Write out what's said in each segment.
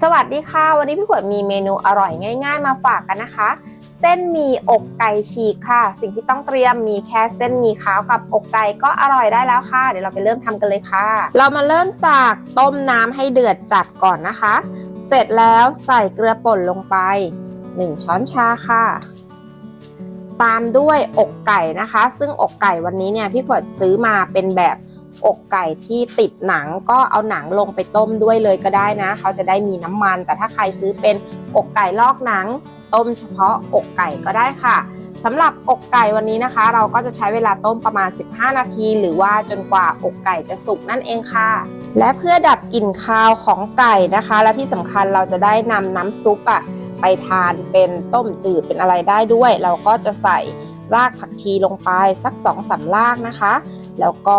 สวัสดีค่ะ วันนี้พี่ขวดมีเมนูอร่อยง่าย ๆ มาฝากกันนะคะ เส้นหมี่อกไก่ฉีกค่ะ สิ่งที่ต้องเตรียมมีแค่เส้นหมี่ขาวกับอกไก่ก็อร่อยได้แล้วค่ะ เดี๋ยวเราไปเริ่มทำกันเลยค่ะ เรามาเริ่มจากต้มน้ำให้เดือดจัดก่อนนะคะ เสร็จแล้วใส่เกลือป่นลงไป 1 ช้อนชาค่ะ ตามด้วยอกไก่นะคะ ซึ่งอกไก่วันนี้เนี่ยพี่ขวดซื้อมาเป็นแบบ อกไก่ที่ติดหนังก็เอาหนังลงไปต้มด้วยเลยก็ได้นะ เขาจะได้มีน้ำมัน แต่ถ้าใครซื้อเป็นอกไก่ลอกหนัง ต้มเฉพาะอกไก่ก็ได้ค่ะสำหรับอกไก่วันนี้นะคะ เราก็จะใช้เวลาต้มประมาณ 15 นาที หรือว่าจนกว่าอกไก่จะสุกนั่นเองค่ะ และเพื่อดับกลิ่นคาวของไก่นะคะ และที่สำคัญเราจะได้นำน้ำซุปอะไปทานเป็นต้มจืดเป็นอะไรได้ด้วย เราก็จะใส่รากผักชีลงไปสัก2อสารากนะคะ แล้วก็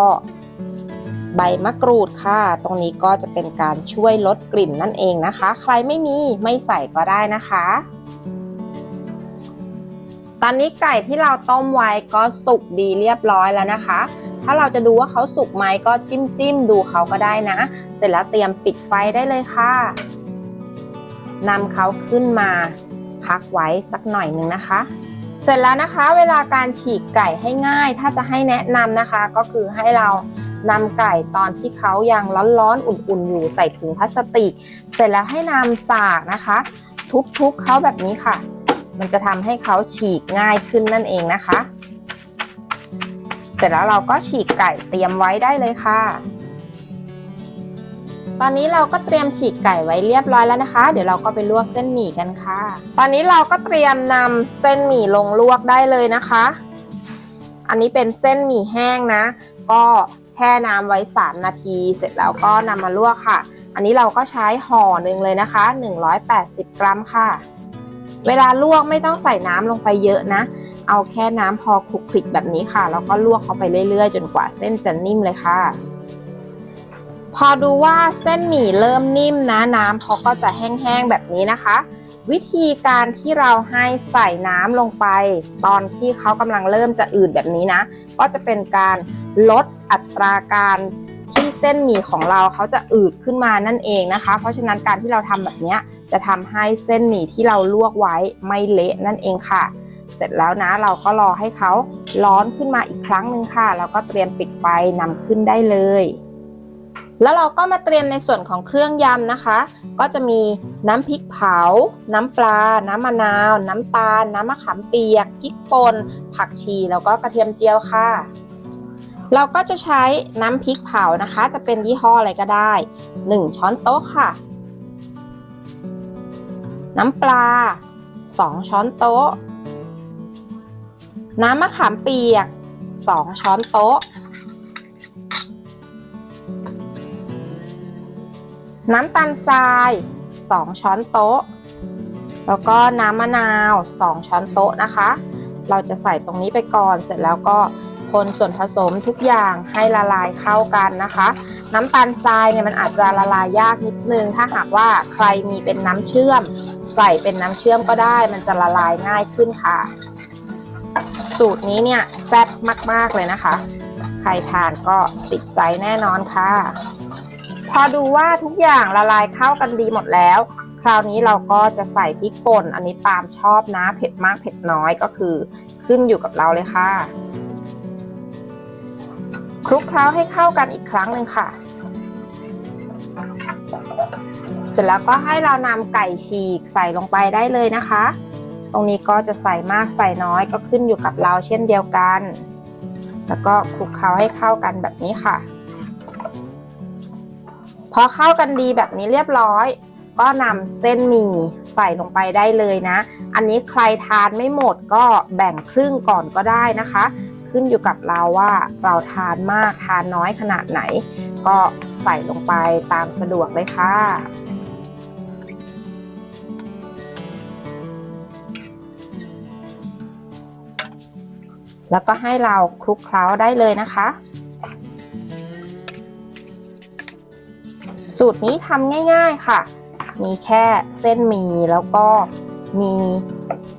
ใบมะกรูดค่ะ ตรงนี้ก็จะเป็นการช่วยลดกลิ่นนั่นเองนะคะ ใครไม่มีไม่ใส่ก็ได้นะคะ ตอนนี้ไก่ที่เราต้มไว้ก็สุกดีเรียบร้อยแล้วนะคะ ถ้าเราจะดูว่าเขาสุกไหมก็จิ้มจิ้มดูเขาก็ได้นะ เสร็จแล้วเตรียมปิดไฟได้เลยค่ะนำเขาขึ้นมาพักไว้สักหน่อยหนึ่งนะคะเสร็จแล้วนะคะเวลาการฉีกไก่ให้ง่าย ถ้าจะให้แนะนำนะคะ ก็คือให้เรา นำไก่ตอนที่เขายังร้อนๆอุ่นๆ อยู่ใส่ถุงพลาสติก เสร็จแล้วให้นำสากนะคะ ทุบๆเขาแบบนี้ค่ะ มันจะทำให้เขาฉีกง่ายขึ้นนั่นเองนะคะ เสร็จแล้วเราก็ฉีกไก่เตรียมไว้ได้เลยค่ะ ตอนนี้เราก็เตรียมฉีกไก่ไว้เรียบร้อยแล้วนะคะ เดี๋ยวเราก็ไปลวกเส้นหมี่กันค่ะ ตอนนี้เราก็เตรียมนำเส้นหมี่ลงลวกได้เลยนะคะ อันนี้เป็นเส้นหมี่แห้งนะ ก็แช่น้ำไว้ 3 นาที เสร็จแล้วก็นำมาลวกค่ะ อันนี้เราก็ใช้ห่อหนึ่งเลยนะคะ 180 กรัมค่ะ เวลาลวกไม่ต้องใส่น้ำลงไปเยอะนะ เอาแค่น้ำพอคลุกคลิกแบบนี้ค่ะ แล้วก็ลวกเขาไปเรื่อยๆ จนกว่าเส้นจะนิ่มเลยค่ะ พอดูว่าเส้นหมี่เริ่มนิ่มนะน้ำเขาก็จะแห้งๆแบบนี้นะคะ วิธีการที่เราให้ใส่น้ำลงไป ตอนที่เขากำลังเริ่มจะอืดแบบนี้นะ ก็จะเป็นการลดอัตราการที่เส้นหมี่ของเราเขาจะอืดขึ้นมานั่นเองนะคะ เพราะฉะนั้นการที่เราทำแบบนี้จะทำให้เส้นหมี่ที่เราลวกไว้ไม่เละนั่นเองค่ะ เสร็จแล้วนะเราก็รอให้เขาร้อนขึ้นมาอีกครั้งหนึ่งค่ะ แล้วก็เตรียมปิดไฟนำขึ้นได้เลย แล้วเราก็มาเตรียมในส่วนของเครื่องยำนะคะ ก็จะมีน้ำพริกเผา น้ำปลา น้ำมะนาว น้ำตาล น้ำมะขามเปียก พริกป่น ผักชี แล้วก็กระเทียมเจียวค่ะ เราก็จะใช้น้ำพริกเผานะคะ จะเป็นยี่ห้ออะไรก็ได้ 1 ช้อนโต๊ะค่ะ น้ำปลา 2 ช้อนโต๊ะ น้ำมะขามเปียก 2 ช้อนโต๊ะ น้ำตาลทราย 2 ช้อนโต๊ะ แล้วก็น้ำมะนาว 2 ช้อนโต๊ะนะคะ เราจะใส่ตรงนี้ไปก่อนเสร็จแล้วก็คนส่วนผสมทุกอย่างให้ละลายเข้ากันนะคะ น้ำตาลทรายเนี่ยมันอาจจะละลายยากนิดนึง ถ้าหากว่าใครมีเป็นน้ำเชื่อม ใส่เป็นน้ำเชื่อมก็ได้ มันจะละลายง่ายขึ้นค่ะ สูตรนี้เนี่ยแซ่บมากๆเลยนะคะ ใครทานก็ติดใจแน่นอนค่ะ พอดูว่าทุกอย่างละลายเข้ากันดีหมดแล้ว คราวนี้เราก็จะใส่พริกป่น อันนี้ตามชอบนะ เผ็ดมากเผ็ดน้อยก็คือขึ้นอยู่กับเราเลยค่ะ คลุกเคล้าให้เข้ากันอีกครั้งหนึ่งค่ะ เสร็จแล้วก็ให้เรานำไก่ฉีกใส่ลงไปได้เลยนะคะ ตรงนี้ก็จะใส่มากใส่น้อยก็ขึ้นอยู่กับเราเช่นเดียวกัน แล้วก็คลุกเคล้าให้เข้ากันแบบนี้ค่ะ พอเข้ากันดีแบบนี้เรียบร้อย ก็นำเส้นหมี่ใส่ลงไปได้เลยนะ อันนี้ใครทานไม่หมดก็แบ่งครึ่งก่อนก็ได้นะคะ ขึ้นอยู่กับเราว่าเราทานมากทานน้อยขนาดไหน ก็ใส่ลงไปตามสะดวกเลยค่ะแล้วก็ให้เราคลุกเคล้าได้เลยนะคะ สูตรนี้ทำง่ายๆค่ะ มีแค่เส้นหมี่แล้วก็มี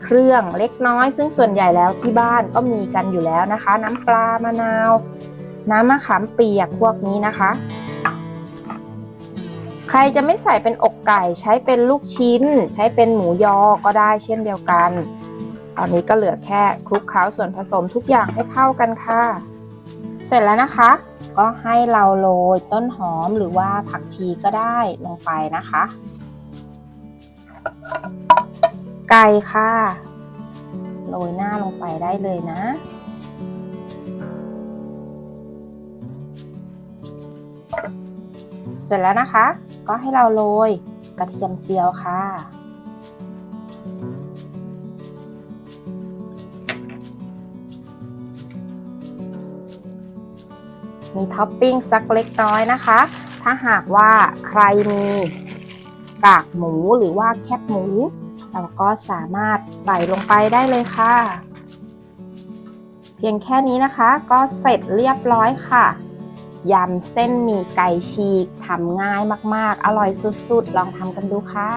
เครื่องเล็กน้อย ซึ่งส่วนใหญ่แล้วที่บ้านก็มีกันอยู่แล้วนะคะ น้ำปลามะนาว น้ำมะขามเปียกพวกนี้นะคะ ใครจะไม่ใส่เป็นอกไก่ใช้เป็นลูกชิ้น ใช้เป็นหมูยอก็ได้เช่นเดียวกัน ตอนนี้ก็เหลือแค่คลุกเคล้าส่วนผสมทุกอย่างให้เข้ากันค่ะ เสร็จแล้วนะคะ ก็ให้เราโรยต้นหอมหรือว่าผักชีก็ได้ลงไปนะคะ ไก่ค่ะ โรยหน้าลงไปได้เลยนะ เสร็จแล้วนะคะ ก็ให้เราโรยกระเทียมเจียวค่ะ มีท็อปปิ้งสักเล็กน้อยนะคะ ถ้าหากว่าใครมีกากหมูหรือว่าแคบหมู เราก็สามารถใส่ลงไปได้เลยค่ะ เพียงแค่นี้นะคะก็เสร็จเรียบร้อยค่ะยำเส้นหมี่ไก่ฉีกทำง่ายมากๆ อร่อยสุดๆ ลองทำกันดูค่ะ